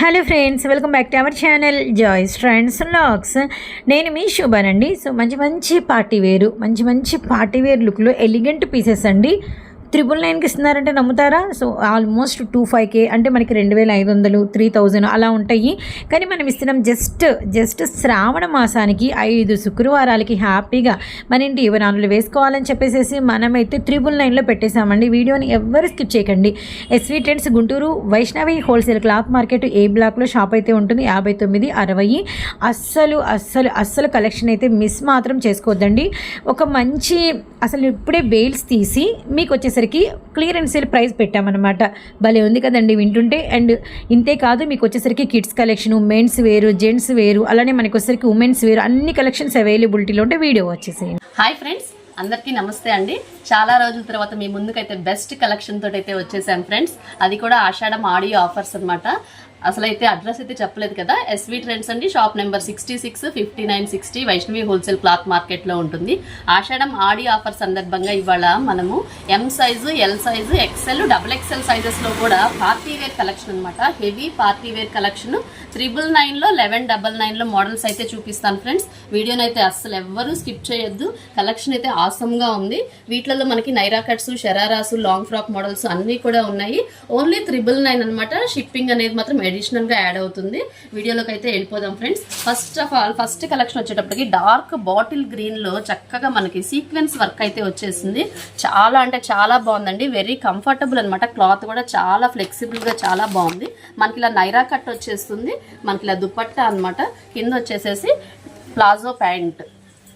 Hello friends welcome back to our channel Joy's friends logs నేను మీ శుభానండి. So మంచి మంచి పార్టీ వేరు మంచి మంచి పార్టీ వేర్ లుక్లో ఎలిగెంట్ పీసెస్ అండి. త్రిబుల్ నైన్కి ఇస్తున్నారంటే నమ్ముతారా? So almost two five K అంటే మనకి రెండు వేల ఐదు వందలు త్రీ థౌజండ్ అలా ఉంటాయి. కానీ మనం ఇస్తున్నాం జస్ట్ జస్ట్ శ్రావణ మాసానికి ఐదు శుక్రవారాలకి హ్యాపీగా మన ఇంటి యువనాలు వేసుకోవాలని చెప్పేసి మనమైతే త్రిబుల్ నైన్లో పెట్టేశామండి. వీడియోని ఎవ్వరు స్కిప్ చేయకండి. SV trends Guntur Vaishnavi wholesale cloth market A బ్లాక్లో షాప్ అయితే ఉంటుంది? యాభై తొమ్మిది అరవై. అస్సలు అస్సలు అస్సలు కలెక్షన్ అయితే మిస్ మాత్రం చేసుకోవద్దండి. ఒక మంచి అసలు ఇప్పుడే బెయిల్స్ తీసి మీకు వచ్చేసి వచ్చేసరికి క్లియరెన్స్ సేల్ ప్రైస్ పెట్టామన్నమాట. భలే ఉంది కదండి వింటుంటే. అండ్ ఇంతే కాదు మీకు వచ్చేసరికి కిడ్స్ కలెక్షన్ మెన్స్ వేరు జెంట్స్ వేరు అలానే మనకు వచ్చేసరికి ఉమెన్స్ వేరు అన్ని కలెక్షన్స్ అవైలబిలిటీలో ఉంటే వీడియో వచ్చేసేయండి. హాయ్ ఫ్రెండ్స్ అందరికీ నమస్తే అండి. చాలా రోజుల తర్వాత మీ ముందుకైతే బెస్ట్ కలెక్షన్ తోటి అయితే వచ్చేసాం ఫ్రెండ్స్ అది కూడా ఆషాఢం ఆడియో ఆఫర్స్ అనమాట అసలు అయితే అడ్రస్ అయితే చెప్పలేదు కదా. ఎస్వి ట్రెండ్స్ అండి. Shop number sixty six fifty nine sixty Vaishnavi wholesale cloth మార్కెట్లో ఉంటుంది. ఆషాఢం ఆడి ఆఫర్ సందర్భంగా ఇవాళ మనము M size L size XL double XL సైజెస్లో కూడా పార్టీ వేర్ కలెక్షన్ అనమాట heavy party wear collection triple నైన్లో లెవెన్ డబల్ నైన్లో మోడల్స్ అయితే చూపిస్తాను ఫ్రెండ్స్ వీడియోని అయితే అస్సలు ఎవ్వరూ స్కిప్ చేయొద్దు. కలెక్షన్ అయితే ఆసమ్గా ఉంది. వీటిలలో మనకి Naira cuts shararas long frock models అన్నీ కూడా ఉన్నాయి. ఓన్లీ త్రిబుల్ నైన్ అనమాట షిప్పింగ్ అనేది మాత్రం అడిషనల్గా యాడ్ అవుతుంది. వీడియోలోకి అయితే వెళ్ళిపోదాం friends. First of all first collection వచ్చేటప్పటికి డార్క్ బాటిల్ గ్రీన్లో చక్కగా మనకి సీక్వెన్స్ వర్క్ అయితే వచ్చేసింది. చాలా అంటే చాలా బాగుందండి. వెరీ కంఫర్టబుల్ అనమాట క్లాత్ కూడా చాలా ఫ్లెక్సిబుల్గా చాలా బాగుంది. మనకి ఇలా నైరా కట్ వచ్చేస్తుంది. మనకి ఇలా దుపట్టా అనమాట కింద వచ్చేసేసి ప్లాజో ప్యాంట్.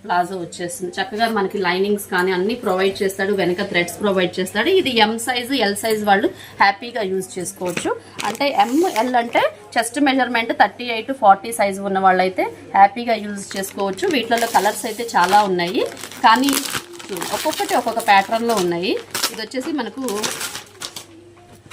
ప్లాజో వచ్చేస్తుంది చక్కగా మనకి లైనింగ్స్ కానీ అన్ని ప్రొవైడ్ చేస్తాడు వెనక థ్రెడ్స్ ప్రొవైడ్ చేస్తాడు. ఇది ఎం సైజు ఎల్ సైజ్ వాళ్ళు హ్యాపీగా యూజ్ చేసుకోవచ్చు. అంటే ఎం ఎల్ అంటే chest measurement thirty eight forty size ఉన్న వాళ్ళైతే హ్యాపీగా యూజ్ చేసుకోవచ్చు. వీటిలలో కలర్స్ అయితే చాలా ఉన్నాయి. కానీ ఒక్కొక్కటి ఒక్కొక్క ప్యాటర్న్లో ఉన్నాయి. ఇది వచ్చేసి మనకు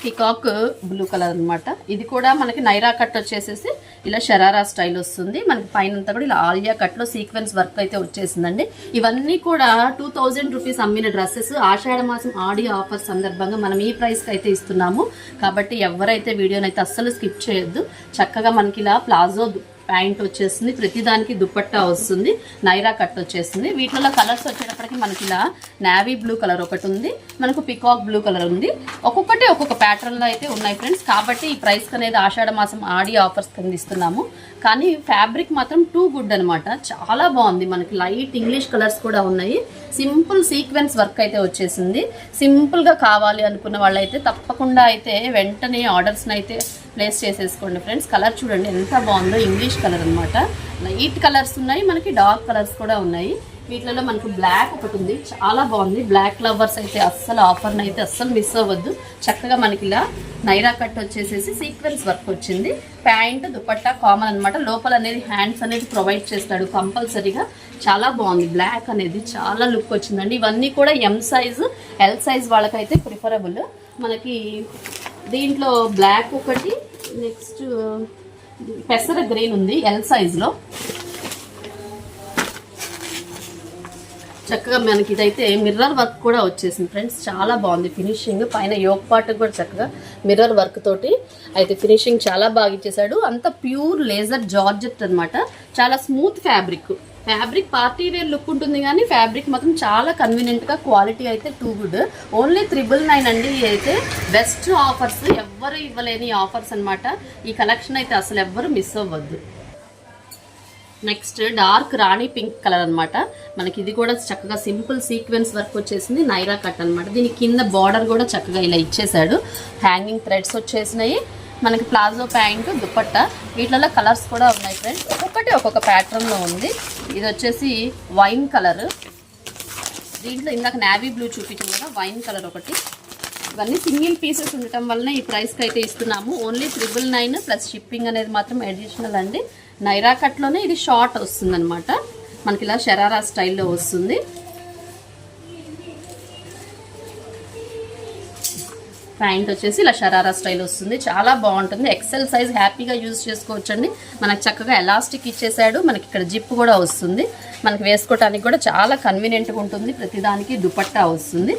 పికాక్ బ్లూ కలర్ అనమాట ఇది కూడా మనకి నైరా కట్ వచ్చేసేసి ఇలా షరారా స్టైల్ వస్తుంది. మనకి పైన అంతా కూడా ఇలా ఆలియా కట్లో సీక్వెన్స్ వర్క్ అయితే వచ్చేసిందండి. ఇవన్నీ కూడా టూ థౌజండ్ రూపీస్ అమ్మిన డ్రెస్సెస్ ఆషాఢ మాసం ఆడియో ఆఫర్ సందర్భంగా మనం ఈ ప్రైస్కి అయితే ఇస్తున్నాము. కాబట్టి ఎవరైతే వీడియోనైతే అస్సలు స్కిప్ చేయొద్దు. చక్కగా మనకి ఇలా ప్లాజో ప్యాంట్ వచ్చేస్తుంది. ప్రతిదానికి దుప్పట్టా వస్తుంది. నైరా కట్ వచ్చేస్తుంది. వీటిలో కలర్స్ వచ్చేటప్పటికి మనకి ఇలా నావీ బ్లూ కలర్ ఒకటి ఉంది. మనకు పికాక్ బ్లూ కలర్ ఉంది. ఒక్కొక్కటి ఒక్కొక్క ప్యాటర్న్లో అయితే ఉన్నాయి ఫ్రెండ్స్. కాబట్టి ఈ ప్రైస్ అనేది ఆషాఢ మాసం ఆడి ఆఫర్స్ కింద ఇస్తున్నాము. కానీ ఫ్యాబ్రిక్ మాత్రం టూ గుడ్ అనమాట చాలా బాగుంది. మనకి లైట్ ఇంగ్లీష్ కలర్స్ కూడా ఉన్నాయి. సింపుల్ సీక్వెన్స్ వర్క్ అయితే వచ్చేసింది. సింపుల్గా కావాలి అనుకున్న వాళ్ళైతే తప్పకుండా అయితే వెంటనే ఆర్డర్స్ని అయితే ప్లేస్ చేసేసుకోండి ఫ్రెండ్స్. కలర్ చూడండి ఎంత బాగుందో ఇంగ్లీష్ కలర్ అనమాట లైట్ కలర్స్ ఉన్నాయి మనకి డార్క్ కలర్స్ కూడా ఉన్నాయి. వీటిలో మనకు బ్లాక్ ఒకటి ఉంది. చాలా బాగుంది. బ్లాక్ ఫ్లవర్స్ అయితే అస్సలు ఆఫర్ని అయితే అస్సలు మిస్ అవ్వద్దు. చక్కగా మనకి ఇలా నైరా కట్ వచ్చేసేసి సీక్వెన్స్ వర్క్ వచ్చింది. ప్యాంట్ దుపట్టా కామన్ అనమాట లోపల అనేది హ్యాండ్స్ అనేది ప్రొవైడ్ చేస్తాడు కంపల్సరీగా చాలా బాగుంది. బ్లాక్ అనేది చాలా లుక్ వచ్చిందండి. ఇవన్నీ కూడా ఎం సైజు ఎల్ సైజ్ వాళ్ళకైతే ప్రిఫరబుల్ మనకి దీంట్లో బ్లాక్ ఒకటి నెక్స్ట్ పెసర గ్రీన్ ఉంది ఎల్ సైజ్లో చక్కగా మనకి ఇదైతే మిర్రర్ వర్క్ కూడా వచ్చేసింది. ఫ్రెండ్స్ చాలా బాగుంది ఫినిషింగ్ పైన యోగ్ పార్ట్ కూడా చక్కగా మిర్రర్ వర్క్ తోటి అయితే ఫినిషింగ్ చాలా బాగా ఇచ్చేసాడు. అంత ప్యూర్ లేజర్ జార్జెట్ అనమాట చాలా smooth fabric fabric party wear look ఉంటుంది కానీ ఫ్యాబ్రిక్ మాత్రం చాలా కన్వీనియంట్గా క్వాలిటీ అయితే too good only triple nine అండి. అయితే బెస్ట్ ఆఫర్స్ ఎవ్వరు ఇవ్వలేని ఆఫర్స్ అనమాట ఈ కలెక్షన్ అయితే అసలు ఎవ్వరు మిస్ అవ్వద్దు. Next dark rani pink colour అనమాట మనకి ఇది కూడా చక్కగా సింపుల్ సీక్వెన్స్ వర్క్ వచ్చేసింది. నైరా కట్ అనమాట దీని కింద బార్డర్ కూడా చక్కగా ఇలా ఇచ్చేసాడు హ్యాంగింగ్ థ్రెడ్స్ వచ్చేసినాయి. మనకి ప్లాజో ప్యాంట్ దుపట్టా వీటిలలో కలర్స్ కూడా ఉన్నాయి ఫ్రెండ్స్. ఒక్కొక్కటి ఒక్కొక్క ప్యాటర్న్లో ఉంది. ఇది వచ్చేసి వైన్ కలర్. దీంట్లో ఇందాక నావీ బ్లూ చూపించింది కదా వైన్ కలర్ ఒకటి. ఇవన్నీ సింగిల్ పీసెస్ ఉండటం వలన ఈ ప్రైస్కి అయితే ఇస్తున్నాము. Only triple nine plus shipping అనేది మాత్రం అడిషనల్ అండి. నైరా కట్లోనే ఇది షార్ట్ వస్తుందనమాట మనకి ఇలా షరారా స్టైల్లో వస్తుంది. ప్యాంట్ వచ్చేసి ఇలా షరారా స్టైల్ వస్తుంది. చాలా బాగుంటుంది. ఎక్సెల్ సైజ్ హ్యాపీగా యూజ్ చేసుకోవచ్చండి. మనకు చక్కగా ఎలాస్టిక్ ఇచ్చేసాడు మనకి ఇక్కడ జిప్ కూడా వస్తుంది. మనకి వేసుకోవడానికి కూడా చాలా కన్వీనియంట్గా ఉంటుంది. ప్రతిదానికి దుపట్టా వస్తుంది.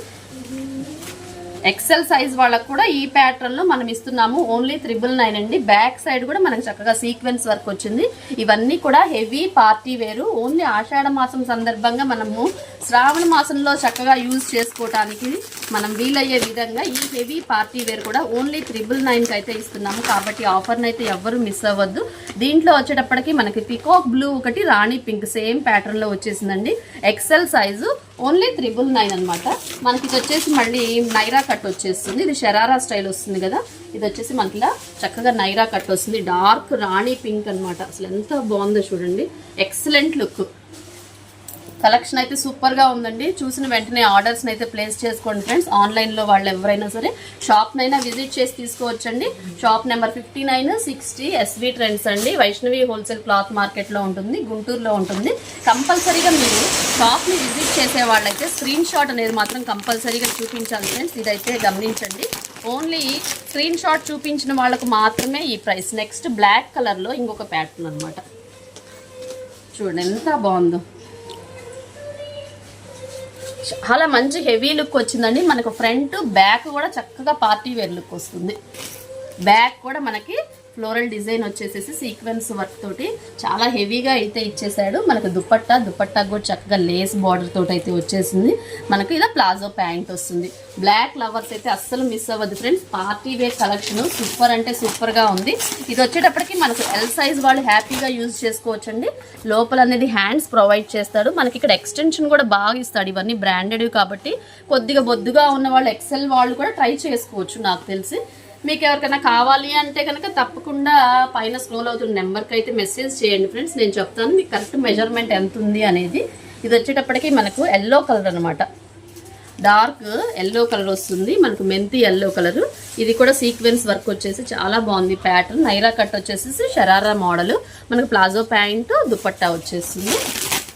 ఎక్సెల్ సైజ్ వాళ్ళకు కూడా ఈ ప్యాటర్న్లో మనం ఇస్తున్నాము. ఓన్లీ త్రిబుల్ నైన్ అండి. బ్యాక్ సైడ్ కూడా మనకి చక్కగా సీక్వెన్స్ వర్క్ వచ్చింది. ఇవన్నీ కూడా heavy party wear only Ashadha మాసం సందర్భంగా మనము శ్రావణ మాసంలో చక్కగా యూజ్ చేసుకోవటానికి మనం వీలయ్యే విధంగా ఈ హెవీ పార్టీ వేర్ కూడా ఓన్లీ త్రిబుల్ నైన్కి అయితే ఇస్తున్నాము. కాబట్టి ఆఫర్ని అయితే ఎవ్వరు మిస్ అవ్వద్దు. దీంట్లో వచ్చేటప్పటికి మనకి పికాక్ బ్లూ ఒకటి రాణి పింక్ సేమ్ ప్యాటర్న్లో వచ్చేసిందండి. XL size only triple nine అనమాట మనకి ఇది వచ్చేసి మళ్ళీ నైరా కట్ వచ్చేస్తుంది. ఇది షరారా స్టైల్ వస్తుంది కదా. ఇది వచ్చేసి మనకి ఇలా చక్కగా నైరా కట్ వస్తుంది. డార్క్ రాణి పింక్ అన్నమాట. అసలు ఎంత బాగుందో చూడండి. ఎక్సలెంట్ లుక్ కలెక్షన్ అయితే సూపర్గా ఉందండి. చూసిన వెంటనే ఆర్డర్స్ని అయితే ప్లేస్ చేసుకోండి ఫ్రెండ్స్. ఆన్లైన్లో వాళ్ళు ఎవరైనా సరే షాప్నైనా విజిట్ చేసి తీసుకోవచ్చండి. Shop number fifty nine sixty SV trends అండి. వైష్ణవి హోల్సేల్ క్లాత్ మార్కెట్లో ఉంటుంది. గుంటూరులో ఉంటుంది. కంపల్సరీగా మీరు షాప్ని విజిట్ చేసే వాళ్ళైతే స్క్రీన్ షాట్ అనేది మాత్రం కంపల్సరీగా చూపించాలి ఫ్రెండ్స్. ఇదైతే గమనించండి. ఓన్లీ స్క్రీన్ షాట్ చూపించిన వాళ్ళకు మాత్రమే ఈ ప్రైస్. నెక్స్ట్ బ్లాక్ కలర్లో ఇంకొక ప్యాటర్న్ అన్నమాట. చూడండి ఎంత బాగుందో. చాలా మంచి హెవీ లుక్ వచ్చిందండి. మనకు ఫ్రంట్ బ్యాక్ కూడా చక్కగా పార్టీ వేర్ లుక్ వస్తుంది. బ్యాక్ కూడా మనకి ఫ్లోరల్ డిజైన్ వచ్చేసేసి సీక్వెన్స్ వర్క్ తోటి చాలా హెవీగా అయితే ఇచ్చేసాడు. మనకు దుపట్టా దుపట్టా కూడా చక్కగా లేస్ బార్డర్ తోటి అయితే వచ్చేసింది. మనకు ఇలా ప్లాజో ప్యాంట్ వస్తుంది. బ్లాక్ లవర్స్ అయితే అస్సలు మిస్ అవ్వదు friends party wear collection super అంటే సూపర్గా ఉంది. ఇది వచ్చేటప్పటికి మనకు ఎల్ సైజ్ వాళ్ళు హ్యాపీగా యూజ్ చేసుకోవచ్చండి. లోపల అనేది హ్యాండ్స్ ప్రొవైడ్ చేస్తాడు. మనకి ఇక్కడ ఎక్స్టెన్షన్ కూడా బాగా ఇస్తాడు. ఇవన్నీ బ్రాండెడ్ కాబట్టి కొద్దిగా బొద్దుగా ఉన్న వాళ్ళు ఎక్సెల్ వాళ్ళు కూడా ట్రై చేసుకోవచ్చు నాకు తెలిసి. మీకు ఎవరికైనా కావాలి అంటే కనుక తప్పకుండా పైన స్క్రోల్ అవుతున్న నెంబర్కి అయితే మెసేజ్ చేయండి ఫ్రెండ్స్. నేను చెప్తాను మీకు కరెక్ట్ మెజర్మెంట్ ఎంత ఉంది అనేది. ఇది వచ్చేటప్పటికి మనకు ఎల్లో కలర్ అనమాట డార్క్ ఎల్లో కలర్ వస్తుంది. మనకు మెంతి ఎల్లో కలర్. ఇది కూడా సీక్వెన్స్ వర్క్ వచ్చేసి చాలా బాగుంది ప్యాటర్న్. నైరా కట్ వచ్చేసి షరారా మోడల్. మనకు ప్లాజో ప్యాంట్ దుపట్టా వచ్చేస్తుంది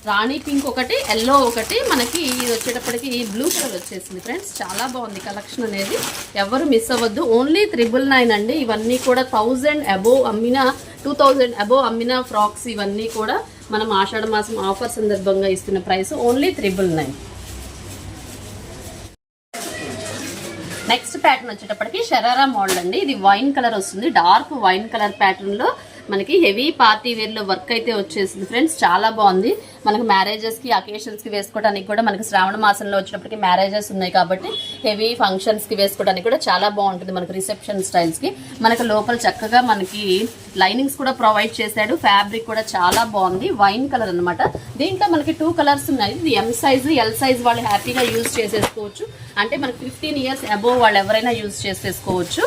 రాణి పింక్ ఒకటి ఎల్లో ఒకటి. మనకి ఇది వచ్చేటప్పటికి బ్లూ కలర్ వచ్చేసింది ఫ్రెండ్స్. చాలా బాగుంది కలెక్షన్ అనేది. ఎవరు మిస్ అవ్వద్దు. ఓన్లీ త్రిబుల్ నైన్ అండి. ఇవన్నీ కూడా థౌజండ్ అబోవ్ అమ్మిన టూ థౌజండ్ అబోవ్ అమ్మిన ఫ్రాక్స్ ఇవన్నీ కూడా మనం ఆషాఢ మాసం ఆఫర్ సందర్భంగా ఇస్తున్న price only triple nine. Next pattern వచ్చేటప్పటికి షరారా మోడల్ అండి. ఇది వైన్ కలర్ వస్తుంది. డార్క్ వైన్ కలర్ ప్యాటర్న్లో మనకి హెవీ పార్టీ వేర్లో వర్క్ అయితే వచ్చేసింది. ఫ్రెండ్స్ చాలా బాగుంది. మనకి మ్యారేజెస్కి అకేషన్స్కి వేసుకోవడానికి కూడా మనకి శ్రావణ మాసంలో వచ్చినప్పటికీ మ్యారేజెస్ ఉన్నాయి కాబట్టి హెవీ ఫంక్షన్స్కి వేసుకోవడానికి కూడా చాలా బాగుంటుంది మనకి రిసెప్షన్ స్టైల్స్కి. మనకి లోపల చక్కగా మనకి లైనింగ్స్ కూడా ప్రొవైడ్ చేశాడు. ఫ్యాబ్రిక్ కూడా చాలా బాగుంది. వైన్ కలర్ అన్నమాట. దీంట్లో మనకి టూ కలర్స్ ఉన్నాయి. ఇది ఎం సైజ్ ఎల్ సైజ్ వాళ్ళు హ్యాపీగా యూజ్ చేసేసుకోవచ్చు. అంటే మనకి ఫిఫ్టీన్ ఇయర్స్ అబోవ్ వాళ్ళు ఎవరైనా యూజ్ చేసేసుకోవచ్చు.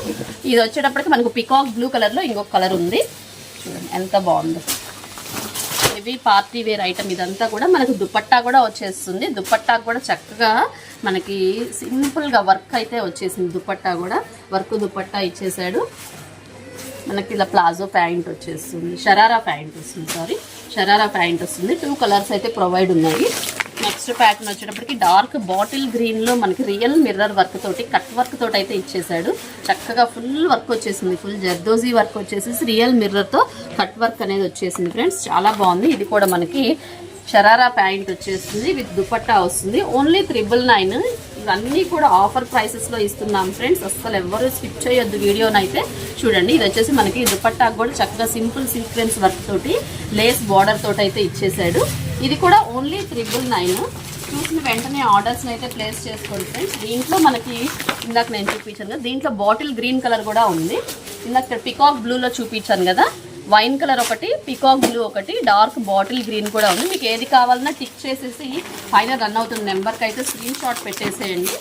ఇది వచ్చేటప్పటికి మనకు పికాక్ బ్లూ కలర్లో ఇంకొక కలర్ ఉంది. ఎంత బాగుందో. హెవీ పార్టీ వేర్ ఐటమ్ ఇదంతా కూడా మనకు దుపట్టా కూడా వచ్చేస్తుంది. దుపట్టా కూడా చక్కగా మనకి సింపుల్గా వర్క్ అయితే వచ్చేసింది దుపట్టా కూడా. వర్క్ దుపట్టా ఇచ్చేసాడు. మనకి ఇలా ప్లాజో ప్యాంట్ వచ్చేస్తుంది. షరారా ప్యాంట్ వస్తుంది సారీ. షరారా ప్యాంట్ వస్తుంది. టూ కలర్స్ అయితే ప్రొవైడ్ ఉన్నాయి. నెక్స్ట్ ప్యాటర్న్ వచ్చేటప్పటికి డార్క్ బాటిల్ గ్రీన్లో మనకి రియల్ మిర్రర్ వర్క్ తోటి కట్ వర్క్ తోటి అయితే ఇచ్చేసాడు చక్కగా ఫుల్ వర్క్ వచ్చేసింది ఫుల్ జర్దోజీ వర్క్ వచ్చేసి రియల్ మిర్రర్తో కట్ వర్క్ అనేది వచ్చేసింది ఫ్రెండ్స్. చాలా బాగుంది. ఇది కూడా మనకి షరారా ప్యాంట్ వచ్చేసింది విత్ దుపట్టా వస్తుంది. ఓన్లీ త్రిబుల్ నైన్ ఇవన్నీ కూడా ఆఫర్ ప్రైసెస్లో ఇస్తున్నాం ఫ్రెండ్స్ అసలు ఎవరు స్కిప్ చేయొద్దు వీడియోనైతే. చూడండి ఇది వచ్చేసి మనకి దుపట్టా కూడా చక్కగా సింపుల్ సీక్వెన్స్ వర్క్ తోటి లేస్ బార్డర్ తోటి అయితే ఇచ్చేసాడు ఇది కూడా ఓన్లీ త్రిబుల్ నైన్ చూసిన వెంటనే ఆర్డర్స్ని అయితే ప్లేస్ చేసుకోండి ఫ్రెండ్స్ దీంట్లో మనకి ఇందాక నేను చూపించాను కదా దీంట్లో బాటిల్ గ్రీన్ కలర్ కూడా ఉంది. ఇందాక పికాక్ బ్లూలో చూపించాను కదా. వైన్ కలర్ ఒకటి పికాక్ బ్లూ ఒకటి డార్క్ బాటిల్ గ్రీన్ కూడా ఉంది. మీకు ఏది కావాలన్నా టిక్ చేసేసి పైన రన్ అవుతున్న నెంబర్కి అయితే స్క్రీన్ షాట్ పెట్టేసేయండి.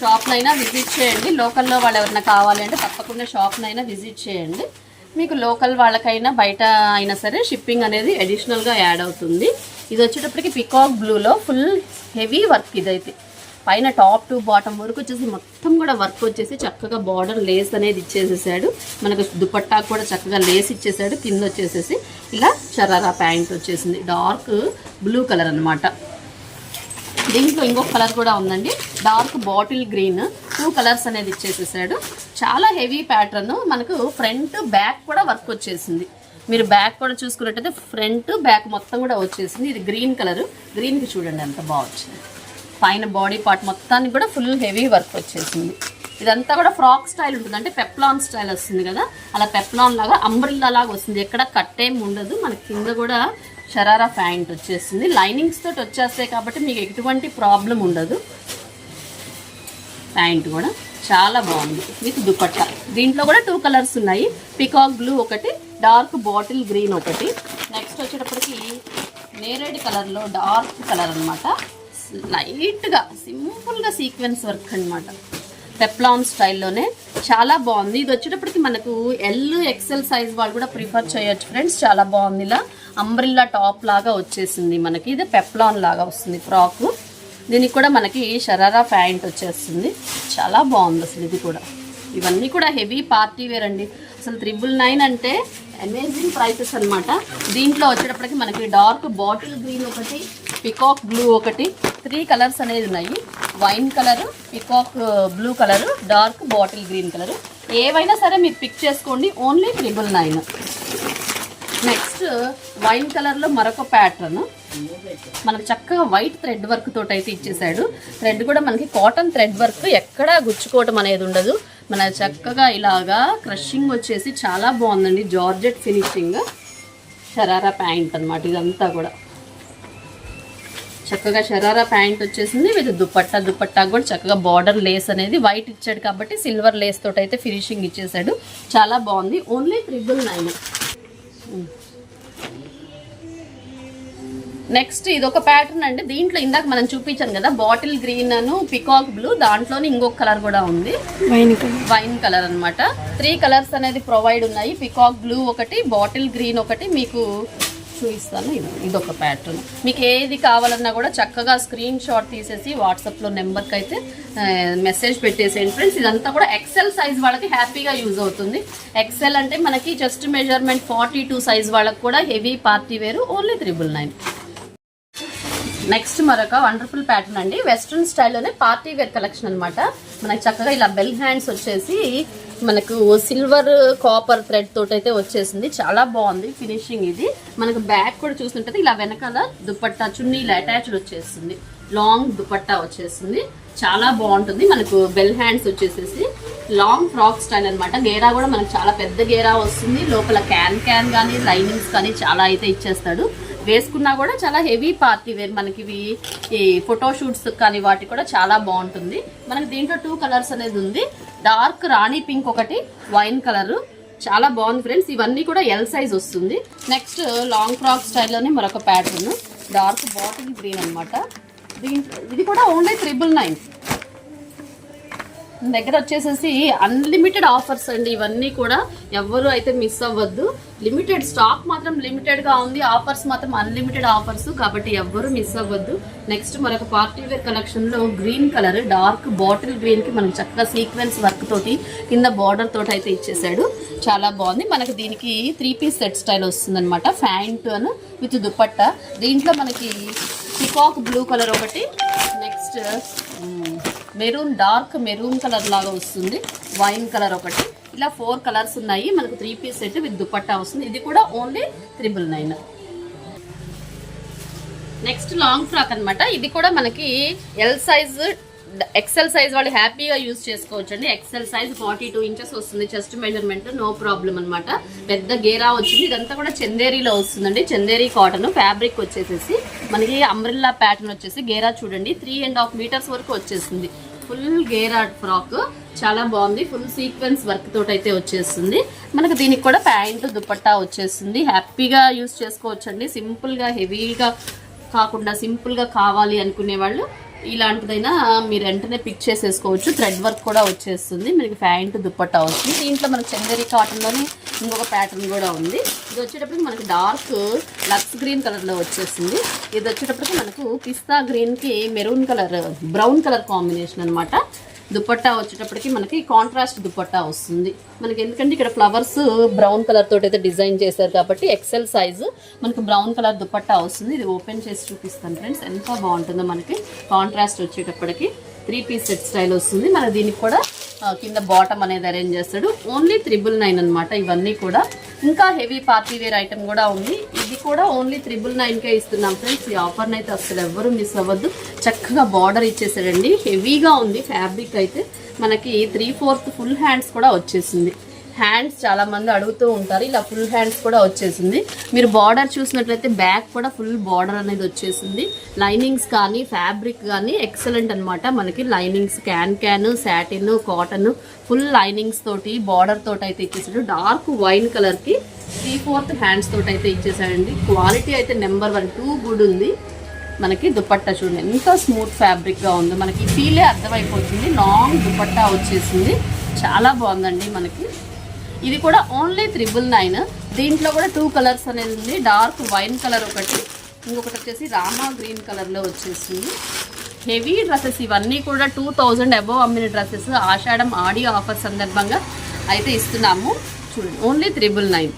షాప్నైనా విజిట్ చేయండి. లోకల్లో వాళ్ళు ఎవరైనా కావాలి అంటే తప్పకుండా షాప్నైనా విజిట్ చేయండి. మీకు లోకల్ వాళ్ళకైనా బయట అయినా సరే షిప్పింగ్ అనేది అడిషనల్గా యాడ్ అవుతుంది. ఇది వచ్చేటప్పటికి పికాక్ బ్లూలో ఫుల్ హెవీ వర్క్ ఇదైతే. పైన టాప్ టు బాటమ్ వరకు వచ్చేసి మొత్తం కూడా వర్క్ వచ్చేసి చక్కగా బార్డర్ లేస్ అనేది ఇచ్చేసేసాడు. మనకు దుపట్టా కూడా చక్కగా లేస్ ఇచ్చేసాడు. కింద వచ్చేసేసి ఇలా షరారా ప్యాంట్ వచ్చేసింది. డార్క్ బ్లూ కలర్ అనమాట దీంట్లో ఇంకొక కలర్ కూడా ఉందండి. Dark bottle green. Two colours అనేది ఇచ్చేసేసాడు. చాలా హెవీ ప్యాటర్న్. మనకు ఫ్రంట్ బ్యాక్ కూడా వర్క్ వచ్చేసింది. మీరు బ్యాక్ కూడా చూసుకున్నట్టయితే ఫ్రంట్ బ్యాక్ మొత్తం కూడా వచ్చేసింది. ఇది గ్రీన్ కలర్. గ్రీన్కి చూడండి ఎంత బాగా వచ్చింది. పైన బాడీ పార్ట్ మొత్తానికి కూడా ఫుల్ హెవీ వర్క్ వచ్చేసింది. ఇదంతా కూడా ఫ్రాక్ స్టైల్ ఉంటుంది. అంటే పెప్లాన్ స్టైల్ వస్తుంది కదా? అలా పెప్లాన్ లాగా అంబ్రిల్లా లాగా వస్తుంది. ఎక్కడ కట్టేం ఉండదు. మన కింద కూడా షరారా ప్యాంట్ వచ్చేస్తుంది. లైనింగ్స్ తోటి వచ్చేస్తాయి కాబట్టి మీకు ఎటువంటి ప్రాబ్లం ఉండదు. ప్యాంట్ కూడా చాలా బాగుంది. విత్ దుపట్టా. దీంట్లో కూడా టూ కలర్స్ ఉన్నాయి. పికాక్ బ్లూ ఒకటి డార్క్ బాటిల్ గ్రీన్ ఒకటి. నెక్స్ట్ వచ్చేటప్పటికి నేరేడ్ కలర్లో డార్క్ కలర్ అనమాట లైట్గా సింపుల్గా సీక్వెన్స్ వర్క్ అన్నమాట. పెప్లాన్ స్టైల్లోనే. చాలా బాగుంది. ఇది వచ్చేటప్పటికి మనకు ఎల్ ఎక్సెల్ సైజ్ వాళ్ళు కూడా ప్రిఫర్ చేయొచ్చు ఫ్రెండ్స్ చాలా బాగుంది ఇలా. అంబ్రిల్లా టాప్ లాగా వచ్చేసింది మనకి. ఇది పెప్లాన్ లాగా వస్తుంది ఫ్రాక్ దీనికి కూడా మనకి షరారా ప్యాంట్ వచ్చేస్తుంది. చాలా బాగుంది అసలు ఇది కూడా. ఇవన్నీ కూడా హెవీ పార్టీ వేర్ అండి. అసలు త్రిబుల్ నైన్ అంటే అమేజింగ్ ప్రైసెస్ అనమాట దీంట్లో వచ్చేటప్పటికి మనకి డార్క్ బాటిల్ గ్రీన్ ఒకటి పికాక్ బ్లూ ఒకటి త్రీ కలర్స్ అనేది ఉన్నాయి. Wine colour peacock blue colour dark bottle green colour ఏవైనా సరే మీరు పిక్ చేసుకోండి. Only triple nine next wine కలర్లో మరొక ప్యాటర్న్ మనకు చక్కగా వైట్ థ్రెడ్ వర్క్ తోటి అయితే ఇచ్చేసాడు థ్రెడ్ కూడా మనకి కాటన్ థ్రెడ్ వర్క్ ఎక్కడా గుచ్చుకోవటం అనేది ఉండదు. మన చక్కగా ఇలాగా క్రషింగ్ వచ్చేసి చాలా బాగుందండి. Georgette finishing. షరారా ప్యాంట్ అనమాట ఇదంతా కూడా. చక్కగా షరారా ప్యాంట్ వచ్చేసింది. విత్ దుపట్టా దుపట్టా కూడా చక్కగా బార్డర్ లేస్ అనేది వైట్ ఇచ్చాడు కాబట్టి సిల్వర్ లేస్ తోటైతే అయితే ఫినిషింగ్ ఇచ్చేసాడు. చాలా బాగుంది. Only triple nine. నెక్స్ట్ ఇది ఒక ప్యాటర్న్ అండి. దీంట్లో ఇందాక మనం చూపించాను కదా బాటిల్ గ్రీన్ అను పికాక్ బ్లూ దాంట్లోనే ఇంకొక కలర్ కూడా ఉంది. వైన్ కలర్ అన్నమాట. త్రీ కలర్స్ అనేది ప్రొవైడ్ ఉన్నాయి. పికాక్ బ్లూ ఒకటి బాటిల్ గ్రీన్ ఒకటి మీకు చూపిస్తాను. ఇది ఇదొక ప్యాటర్న్ మీకు ఏది కావాలన్నా కూడా చక్కగా స్క్రీన్ షాట్ తీసేసి వాట్సాప్లో నెంబర్కి అయితే మెసేజ్ పెట్టేసేయండి ఫ్రెండ్స్ ఇదంతా కూడా ఎక్సెల్ సైజ్ వాళ్ళకి హ్యాపీగా యూజ్ అవుతుంది. ఎక్సెల్ అంటే మనకి just measurement forty two size వాళ్ళకి కూడా heavy party wear only triple nine next మరొక వండర్ఫుల్ ప్యాటర్న్ అండి. వెస్ట్రన్ స్టైల్లోనే పార్టీ వేర్ కలెక్షన్ అన్నమాట. మనకి చక్కగా ఇలా బెల్ హ్యాండ్స్ వచ్చేసి మనకు సిల్వర్ కాపర్ థ్రెడ్ తోటి అయితే వచ్చేసింది. చాలా బాగుంది ఫినిషింగ్ ఇది. మనకు బ్యాక్ కూడా చూస్తుంటే ఇలా వెనకాల దుపట్టా చున్నీ ఇలా అటాచ్డ్ వచ్చేస్తుంది లాంగ్ దుపట్టా వచ్చేస్తుంది చాలా బాగుంటుంది. మనకు బెల్ హ్యాండ్స్ వచ్చేసేసి లాంగ్ ఫ్రాక్ స్టైల్ అన్నమాట. గేరా కూడా మనకు చాలా పెద్ద గేరా వస్తుంది. లోపల క్యాన్ క్యాన్ కానీ లైనింగ్స్ కానీ చాలా అయితే ఇచ్చేస్తాడు. వేసుకున్నా కూడా చాలా హెవీ పార్టీ వేర్ మనకి ఇవి ఈ ఫోటోషూట్స్ కానీ వాటి కూడా చాలా బాగుంటుంది. మనకి దీంట్లో టూ కలర్స్ అనేది ఉంది. డార్క్ రాణి పింక్ ఒకటి వైన్ కలర్ చాలా బాగుంది ఫ్రెండ్స్ ఇవన్నీ కూడా ఎల్ సైజ్ వస్తుంది. నెక్స్ట్ లాంగ్ ఫ్రాక్ స్టైల్లోనే మరొక ప్యాటర్న్ డార్క్ బాటిల్ గ్రీన్ అన్నమాట. దీంట్లో ఇది కూడా ఓన్లీ త్రిబుల్ నైన్ దగ్గర వచ్చేసేసి అన్లిమిటెడ్ ఆఫర్స్ అండి. ఇవన్నీ కూడా ఎవ్వరు అయితే మిస్ అవ్వద్దు. లిమిటెడ్ స్టాక్ మాత్రం లిమిటెడ్గా ఉంది. ఆఫర్స్ మాత్రం అన్లిమిటెడ్ ఆఫర్స్ కాబట్టి ఎవ్వరు మిస్ అవ్వద్దు. నెక్స్ట్ మరొక party wear green colour dark bottle గ్రీన్కి చక్కగా సీక్వెన్స్ వర్క్ తోటి కింద బార్డర్ తోటి అయితే ఇచ్చేసాడు చాలా బాగుంది. మనకి దీనికి త్రీ పీస్ సెట్ స్టైల్ వస్తుందన్నమాట. ఫ్యాంట్ అను విత్ దుపట్ట దీంట్లో మనకి పికాక్ బ్లూ కలర్ ఒకటి. Next maroon dark maroon colour లాగా వస్తుంది. వైన్ కలర్ ఒకటి. ఇలా ఫోర్ కలర్స్ ఉన్నాయి. మనకు three piece set with dupatta వస్తుంది. ఇది కూడా only triple nine. Next long frock అన్నమాట. ఇది కూడా మనకి ఎల్ సైజ్ ఎక్సెల్ సైజ్ వాళ్ళు హ్యాపీగా యూజ్ చేసుకోవచ్చు అండి XL size forty two inches వస్తుంది చెస్ట్ మెజర్మెంట్ నో ప్రాబ్లం అనమాట పెద్ద గేరా వచ్చింది. ఇదంతా కూడా చందేరీలో వస్తుందండి. చందేరీ కాటన్ ఫ్యాబ్రిక్ వచ్చేసేసి. మనకి అంబ్రిల్లా ప్యాటర్న్ వచ్చేసి గేరా చూడండి. త్రీ అండ్ హాఫ్ మీటర్స్ వరకు వచ్చేసింది ఫుల్ గేరా ఫ్రాక్ చాలా బాగుంది. ఫుల్ సీక్వెన్స్ వర్క్ తోటి అయితే వచ్చేస్తుంది. మనకు దీనికి కూడా ప్యాంటు దుపట్టా వచ్చేస్తుంది. హ్యాపీగా యూస్ చేసుకోవచ్చండి. సింపుల్గా హెవీగా కాకుండా సింపుల్గా కావాలి అనుకునే వాళ్ళు ఇలాంటిదైనా మీరు వెంటనే పిక్ చేసేసుకోవచ్చు. థ్రెడ్ వర్క్ కూడా వచ్చేస్తుంది. మనకి ప్యాంట్ దుప్పట్టా వస్తుంది. దీంట్లో మనకి చందేరి కాటన్లోనే ఇంకొక ప్యాటర్న్ కూడా ఉంది. ఇది వచ్చేటప్పటికి మనకి డార్క్ లక్స్ గ్రీన్ కలర్లో వచ్చేసింది ఇది వచ్చేటప్పటికి మనకు పిస్తా గ్రీన్కి maroon colour brown colour combination అనమాట దుపట్టా వచ్చేటప్పటికి మనకి కాంట్రాస్ట్ దుపట్టా వస్తుంది. మనకి ఎందుకంటే ఇక్కడ ఫ్లవర్స్ బ్రౌన్ కలర్ తోటి అయితే డిజైన్ చేశారు కాబట్టి ఎక్సెల్ సైజు మనకి బ్రౌన్ కలర్ దుపట్టా వస్తుంది. ఇది ఓపెన్ చేసి చూపిస్తాను ఫ్రెండ్స్ ఎంత బాగుంటుందో మనకి కాంట్రాస్ట్ వచ్చేటప్పటికి. త్రీ పీస్ సెట్ స్టైల్ వస్తుంది. మన దీనికి కూడా కింద బాటమ్ అనేది అరేంజ్ చేస్తాడు. ఓన్లీ త్రిబుల్ నైన్ అనమాట ఇవన్నీ కూడా. ఇంకా హెవీ పార్టీ వేర్ ఐటమ్ కూడా ఉంది. ఇది ఇది కూడా ఓన్లీ త్రిబుల్ నైన్కే ఇస్తున్నాం ఫ్రెండ్స్. ఈ ఆఫర్ని అయితే అసలు ఎవ్వరూ మిస్ అవ్వద్దు. చక్కగా బార్డర్ ఇచ్చేసాడండి హెవీగా ఉంది ఫ్యాబ్రిక్ అయితే. మనకి త్రీ ఫోర్త్ ఫుల్ హ్యాండ్స్ కూడా వచ్చేసింది. హ్యాండ్స్ చాలామంది అడుగుతూ ఉంటారు. ఇలా ఫుల్ హ్యాండ్స్ కూడా వచ్చేసింది. మీరు బార్డర్ చూసినట్లయితే బ్యాక్ కూడా ఫుల్ బార్డర్ అనేది వచ్చేసింది. లైనింగ్స్ కానీ ఫ్యాబ్రిక్ కానీ ఎక్సలెంట్ అనమాట మనకి. Linings can can satin cotton full linings తోటి బార్డర్ తోటి అయితే ఇచ్చేసాడు. డార్క్ వైన్ కలర్కి త్రీ ఫోర్త్ హ్యాండ్స్ తోటి అయితే ఇచ్చేసాడండి. క్వాలిటీ అయితే నెంబర్ వన్ టూ గుడ్ ఉంది. మనకి దుపట్టా చూడండి. ఎంత స్మూత్ ఫ్యాబ్రిక్గా ఉందో మనకి. ఫీలే అర్థమైపోతుంది. లాంగ్ దుపట్టా వచ్చేసింది. చాలా బాగుందండి మనకి. ఇది కూడా ఓన్లీ త్రిబుల్ నైన్ దీంట్లో కూడా టూ కలర్స్ అనేది ఉంది. డార్క్ వైన్ కలర్ ఒకటి. ఇంకొకటి వచ్చేసి రామా గ్రీన్ కలర్లో వచ్చేసింది. హెవీ డ్రెస్సెస్ ఇవన్నీ కూడా టూ థౌజండ్ అబోవ్ అమ్మిన డ్రెస్సెస్ ఆషాఢం ఆడియో ఆఫర్ సందర్భంగా అయితే ఇస్తున్నాము. చూడండి ఓన్లీ త్రిబుల్ నైన్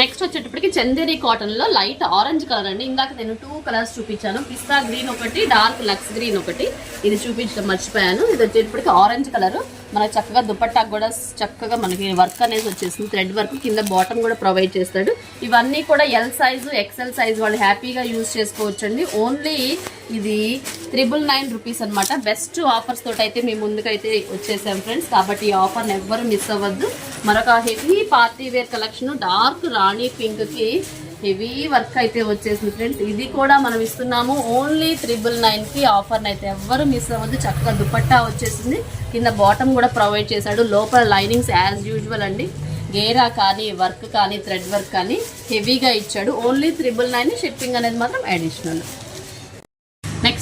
నెక్స్ట్ వచ్చేటప్పటికి చందేరి కాటన్లో లైట్ ఆరెంజ్ కలర్ అండి. ఇందాక నేను టూ కలర్స్ చూపించాను. పిస్తా గ్రీన్ ఒకటి డార్క్ లక్స్ గ్రీన్ ఒకటి. ఇది చూపించడం మర్చిపోయాను. ఇది వచ్చేటప్పటికి ఆరెంజ్ కలర్ మనకి చక్కగా దుపట్టాకు కూడా చక్కగా మనకి వర్క్ అనేది వచ్చేసింది. థ్రెడ్ వర్క్ కింద బాటమ్ కూడా ప్రొవైడ్ చేస్తాడు. ఇవన్నీ కూడా ఎల్ సైజు ఎక్సెల్ సైజు వాళ్ళు హ్యాపీగా యూజ్ చేసుకోవచ్చండి. ఓన్లీ ఇది త్రిబుల్ నైన్ రూపీస్ అనమాట బెస్ట్ ఆఫర్స్ తోటి అయితే మేము ముందుకైతే వచ్చేసాం ఫ్రెండ్స్ కాబట్టి ఈ ఆఫర్ని ఎవ్వరు మిస్ అవ్వద్దు. మరొక heavy party wear collection dark rani పింక్కి హెవీ వర్క్ అయితే వచ్చేసింది ఫ్రెండ్స్. ఇది కూడా మనం ఇస్తున్నాము. ఓన్లీ త్రిబుల్ నైన్కి ఆఫర్ని అయితే ఎవ్వరు మిస్ అవ్వద్దు. చక్కగా దుపట్టా వచ్చేసింది. కింద బాటమ్ కూడా ప్రొవైడ్ చేశాడు. లోపల లైనింగ్స్ యాజ్ యూజువల్ అండి. గేరా కానీ వర్క్ కానీ థ్రెడ్ వర్క్ కానీ హెవీగా ఇచ్చాడు. ఓన్లీ త్రిబుల్ నైన్ షిప్పింగ్ అనేది మాత్రం అడిషనల్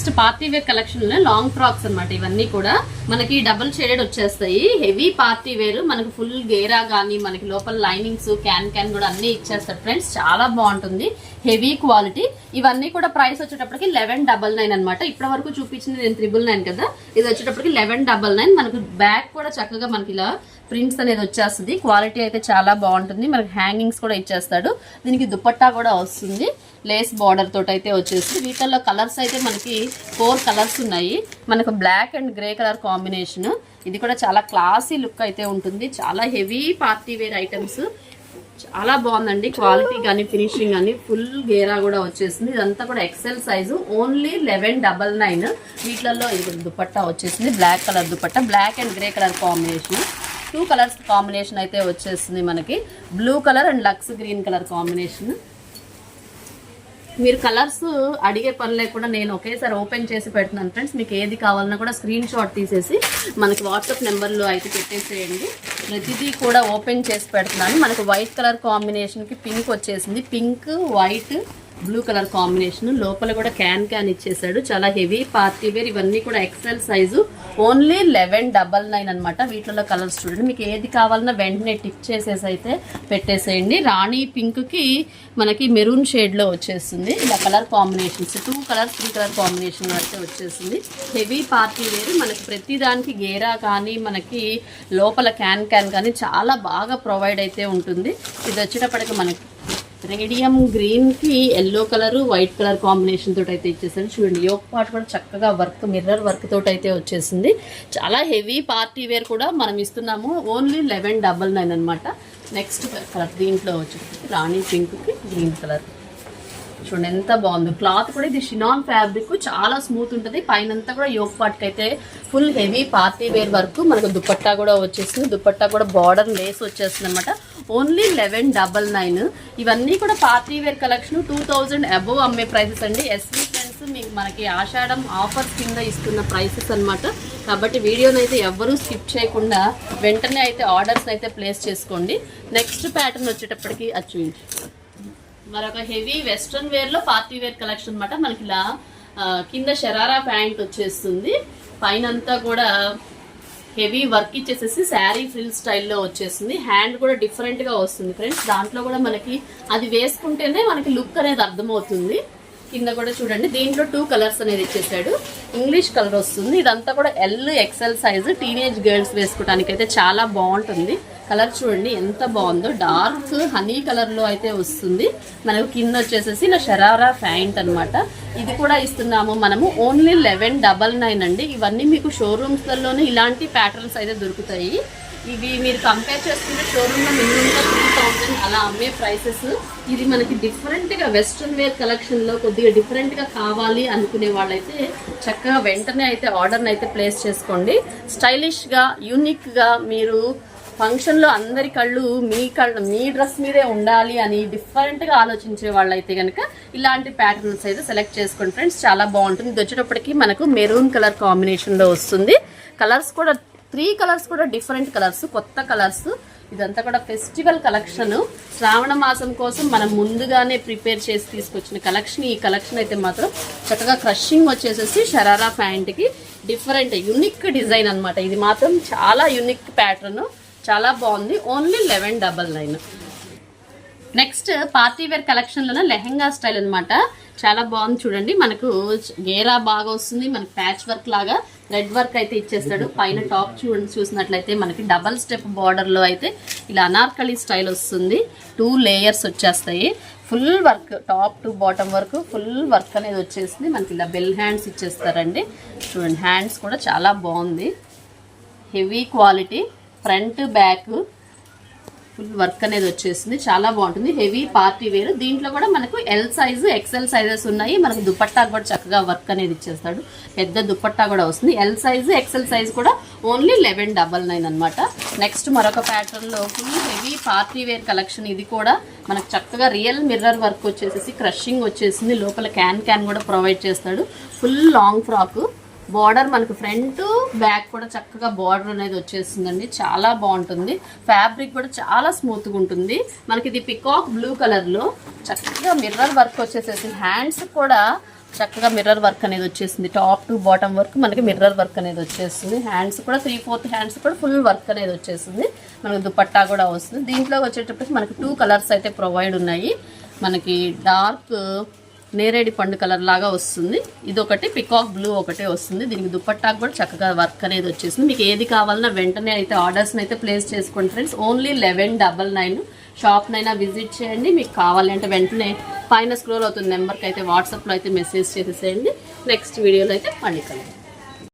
నెక్స్ట్ పార్టీ వేర్ కలెక్షన్లో లాంగ్ ఫ్రాక్స్ అన్నమాట. ఇవన్నీ కూడా మనకి డబుల్ షేడెడ్ వచ్చేస్తాయి. హెవీ పార్టీ వేర్ మనకి ఫుల్ గేరా కానీ మనకి లోపల లైనింగ్స్ క్యాన్ క్యాన్ కూడా అన్ని ఇచ్చేస్తారు ఫ్రెండ్స్ చాలా బాగుంటుంది. హెవీ క్వాలిటీ ఇవన్నీ కూడా ప్రైస్ వచ్చేటప్పటికి లెవెన్ డబల్ నైన్ అనమాట ఇప్పటి వరకు చూపించింది నేను త్రిబుల్ నైన్ కదా. ఇది వచ్చేటప్పటికి లెవెన్ డబల్ నైన్ మనకు బ్యాక్ కూడా చక్కగా మనకి ఇలా ప్రింట్స్ అనేది వచ్చేస్తుంది. క్వాలిటీ అయితే చాలా బాగుంటుంది. మనకి హ్యాంగింగ్స్ కూడా ఇచ్చేస్తాడు. దీనికి దుపట్టా కూడా వస్తుంది. లేస్ బార్డర్ తోటి అయితే వచ్చేసి వీటిల్లో కలర్స్ అయితే మనకి ఫోర్ కలర్స్ ఉన్నాయి. మనకు black and grey colour combination. ఇది కూడా చాలా క్లాసీ లుక్ అయితే ఉంటుంది. చాలా హెవీ పార్టీ వేర్ ఐటమ్స్. చాలా బాగుందండి. క్వాలిటీ కానీ ఫినిషింగ్ కానీ ఫుల్ గేరా కూడా వచ్చేసింది. ఇదంతా కూడా XL size. Only eleven double nine. వీటిలలో ఇది దుపట్టా వచ్చేసింది. Black colour dupatta. Black and grey colour combination. Two colours combination అయితే వచ్చేస్తుంది మనకి. Blue colour and lux green colour combination. మీరు కలర్స్ అడిగే పని లేకుండా నేను ఒకేసారి ఓపెన్ చేసి పెడుతున్నాను ఫ్రెండ్స్. మీకు ఏది కావాలన్నా కూడా స్క్రీన్ షాట్ తీసేసి మనకి వాట్సాప్ నెంబర్లో అయితే పెట్టేసేయండి. ప్రతిదీ కూడా ఓపెన్ చేసి పెడుతున్నాను. మనకు వైట్ కలర్ కాంబినేషన్కి పింక్ వచ్చేసింది. Pink white blue colour combination. లోపల కూడా క్యాన్ క్యాన్ ఇచ్చేసాడు. చాలా హెవీ పార్టీ వేర్. ఇవన్నీ కూడా XL size only eleven double nine అనమాట వీటిలో కలర్స్ చూడండి. మీకు ఏది కావాలన్నా వెంటనే టిక్ చేసేసి అయితే పెట్టేసేయండి. రాణి పింక్కి మనకి మెరూన్ షేడ్లో వచ్చేస్తుంది. ఇలా colour combinations two colour three colour combination అయితే వచ్చేసింది హెవీ పార్టీ వేర్. మనకి ప్రతిదానికి గేరా కానీ మనకి లోపల క్యాన్ క్యాన్ కానీ చాలా బాగా ప్రొవైడ్ అయితే ఉంటుంది. ఇది వచ్చేటప్పటికి మనకి రేడియం గ్రీన్కి yellow colour white colour combination తోటి అయితే ఇచ్చేసాను చూడండి యోక్ పార్ట్ కూడా చక్కగా వర్క్ మిర్రర్ వర్క్ తోటి అయితే వచ్చేసింది. చాలా హెవీ పార్టీ వేర్ కూడా మనం ఇస్తున్నాము. ఓన్లీ లెవెన్ డబల్ నైన్ అనమాట నెక్స్ట్ కలర్ దీంట్లో వచ్చేసి రాణి పింక్కి గ్రీన్ కలర్. చూడండి ఎంత బాగుందో. క్లాత్ కూడా ఇది షినాన్ ఫ్యాబ్రిక్. చాలా స్మూత్ ఉంటుంది. పైన కూడా యోక్ పార్ట్కి అయితే full heavy party wear work. మనకు దుపట్టా కూడా వచ్చేసింది. దుపట్టా కూడా బార్డర్ లేస్ వచ్చేస్తుంది అనమాట ఓన్లీ లెవెన్ డబల్ నైన్. ఇవన్నీ కూడా party wear collection two thousand above అమ్మే ప్రైసెస్ అండి. ఎస్వీ ఫ్రెండ్స్ మీకు మనకి ఆషాఢం ఆఫర్స్ కింద ఇస్తున్న ప్రైసెస్ అన్నమాట. కాబట్టి వీడియోని అయితే ఎవ్వరూ స్కిప్ చేయకుండా వెంటనే అయితే ఆర్డర్స్ అయితే ప్లేస్ చేసుకోండి. నెక్స్ట్ ప్యాటర్న్ వచ్చేటప్పటికి అది మరొక హెవీ వెస్ట్రన్ వేర్లో పార్టీ వేర్ కలెక్షన్ అన్నమాట. మనకి ఇలా కింద షరారా ప్యాంట్ వచ్చేస్తుంది. పైన అంతా కూడా హెవీ వర్క్ ఇచ్చేసేసి శారీ ఫ్రిల్ స్టైల్లో వచ్చేసింది. హ్యాండ్ కూడా డిఫరెంట్గా వస్తుంది ఫ్రెండ్స్ దాంట్లో కూడా మనకి అది వేసుకుంటేనే మనకి లుక్ అనేది అర్థమవుతుంది. కింద కూడా చూడండి దీంట్లో టూ కలర్స్ అనేది ఇచ్చేసాడు. ఇంగ్లీష్ కలర్ వస్తుంది. ఇదంతా కూడా L XL size teenage girls వేసుకోవడానికి అయితే చాలా బాగుంటుంది. కలర్ చూడండి ఎంత బాగుందో. డార్క్ హనీ కలర్లో అయితే వస్తుంది. మనకు కింద వచ్చేసేసి ఇలా షరారా ప్యాంట్ అనమాట ఇది కూడా ఇస్తున్నాము మనము. ఓన్లీ లెవెన్ డబల్ నైన్ అండి. ఇవన్నీ మీకు షోరూమ్స్లలోనే ఇలాంటి ప్యాటర్న్స్ అయితే దొరుకుతాయి. ఇవి మీరు కంపేర్ చేసుకుంటే షోరూంలో మినిమంగా త్రీ థౌసండ్ అలా అమ్మే ప్రైసెస్ ఇది మనకి డిఫరెంట్గా వెస్ట్రన్ వేర్ కలెక్షన్లో కొద్దిగా డిఫరెంట్గా కావాలి అనుకునే వాళ్ళైతే చక్కగా వెంటనే అయితే ఆర్డర్ని అయితే ప్లేస్ చేసుకోండి. స్టైలిష్గా యూనిక్గా మీరు ఫంక్షన్లో అందరి కళ్ళు మీ కళ్ళు మీ డ్రెస్ మీదే ఉండాలి అని డిఫరెంట్గా ఆలోచించే వాళ్ళైతే కనుక ఇలాంటి ప్యాటర్న్స్ అయితే సెలెక్ట్ చేసుకోండి ఫ్రెండ్స్. చాలా బాగుంటుంది. ఇది వచ్చేటప్పటికి మనకు మెరూన్ కలర్ కాంబినేషన్లో వస్తుంది. కలర్స్ కూడా త్రీ కలర్స్ కూడా డిఫరెంట్ కలర్స్ కొత్త కలర్స్. ఇదంతా కూడా ఫెస్టివల్ కలెక్షన్. శ్రావణ మాసం కోసం మనం ముందుగానే ప్రిపేర్ చేసి తీసుకొచ్చిన కలెక్షన్. ఈ కలెక్షన్ అయితే మాత్రం చక్కగా క్రషింగ్ వచ్చేసేసి షరారా ప్యాంట్కి డిఫరెంట్ యునిక్ డిజైన్ అనమాట ఇది మాత్రం చాలా యునిక్ ప్యాటర్న్. చాలా బాగుంది. Only eleven double nine next party wear కలెక్షన్లోనే lehenga style అనమాట చాలా బాగుంది చూడండి. మనకు గేరా బాగా వస్తుంది. మనకు ప్యాచ్ వర్క్ లాగా రెడ్ వర్క్ అయితే ఇచ్చేస్తాడు. పైన టాప్ చూడండి చూసినట్లయితే మనకి డబల్ స్టెప్ బార్డర్లో అయితే ఇలా అనార్కలి స్టైల్ వస్తుంది. టూ లేయర్స్ వచ్చేస్తాయి. Full work top to bottom వరకు ఫుల్ వర్క్ అనేది వచ్చేసింది. మనకి ఇలా బెల్ హ్యాండ్స్ ఇచ్చేస్తారండి. చూడండి హ్యాండ్స్ కూడా చాలా బాగుంది. Heavy quality front back full work అనేది వచ్చేసింది. చాలా బాగుంటుంది. Heavy party wear. దీంట్లో కూడా మనకు ఎల్ సైజు ఎక్సెల్ సైజెస్ ఉన్నాయి. మనకు దుపట్టా కూడా చక్కగా వర్క్ అనేది ఇచ్చేస్తాడు. పెద్ద దుపట్టా కూడా వస్తుంది. ఎల్ సైజు ఎక్సెల్ సైజ్ కూడా ఓన్లీ లెవెన్ డబల్ నైన్ అనమాట నెక్స్ట్ మరొక ప్యాటర్న్లో full heavy party wear collection ఇది కూడా మనకు చక్కగా రియల్ మిర్రర్ వర్క్ వచ్చేసేసి క్రషింగ్ వచ్చేసింది. లోపల క్యాన్ క్యాన్ కూడా ప్రొవైడ్ చేస్తాడు. ఫుల్ లాంగ్ ఫ్రాక్ బార్డర్ మనకు ఫ్రంట్ బ్యాక్ కూడా చక్కగా బార్డర్ అనేది వచ్చేస్తుందండి. చాలా బాగుంటుంది. ఫ్యాబ్రిక్ కూడా చాలా స్మూత్గా ఉంటుంది. మనకి ఇది పికాక్ బ్లూ కలర్లో. చక్కగా మిర్రర్ వర్క్ వచ్చేసేసి హ్యాండ్స్ కూడా చక్కగా మిర్రర్ వర్క్ అనేది వచ్చేసింది. టాప్ టు బాటమ్ వర్క్ మనకి మిర్రర్ వర్క్ అనేది వచ్చేస్తుంది. హ్యాండ్స్ కూడా త్రీ ఫోర్త్ హ్యాండ్స్ కూడా ఫుల్ వర్క్ అనేది వచ్చేసింది. మనకి దుపట్టా కూడా వస్తుంది. దీంట్లో వచ్చేటప్పటికి మనకి టూ కలర్స్ అయితే ప్రొవైడ్ ఉన్నాయి. మనకి డార్క్ నేరేడి పండు కలర్ లాగా వస్తుంది. ఇది ఒకటి పికాక్ బ్లూ ఒకటే వస్తుంది. దీనికి దుప్పట్టాకు కూడా చక్కగా వర్క్ అనేది వచ్చేసింది. మీకు ఏది కావాలన్నా వెంటనే అయితే ఆర్డర్స్ని అయితే ప్లేస్ చేసుకోండి friends only eleven double nine షాప్నైనా visit చేయండి. మీకు కావాలంటే వెంటనే పైన స్క్రోల్ అవుతుంది నెంబర్కి అయితే వాట్సాప్లో అయితే మెసేజ్ చేసేసేయండి. నెక్స్ట్ వీడియోలో అయితే మళ్ళీ కలుద్దాం.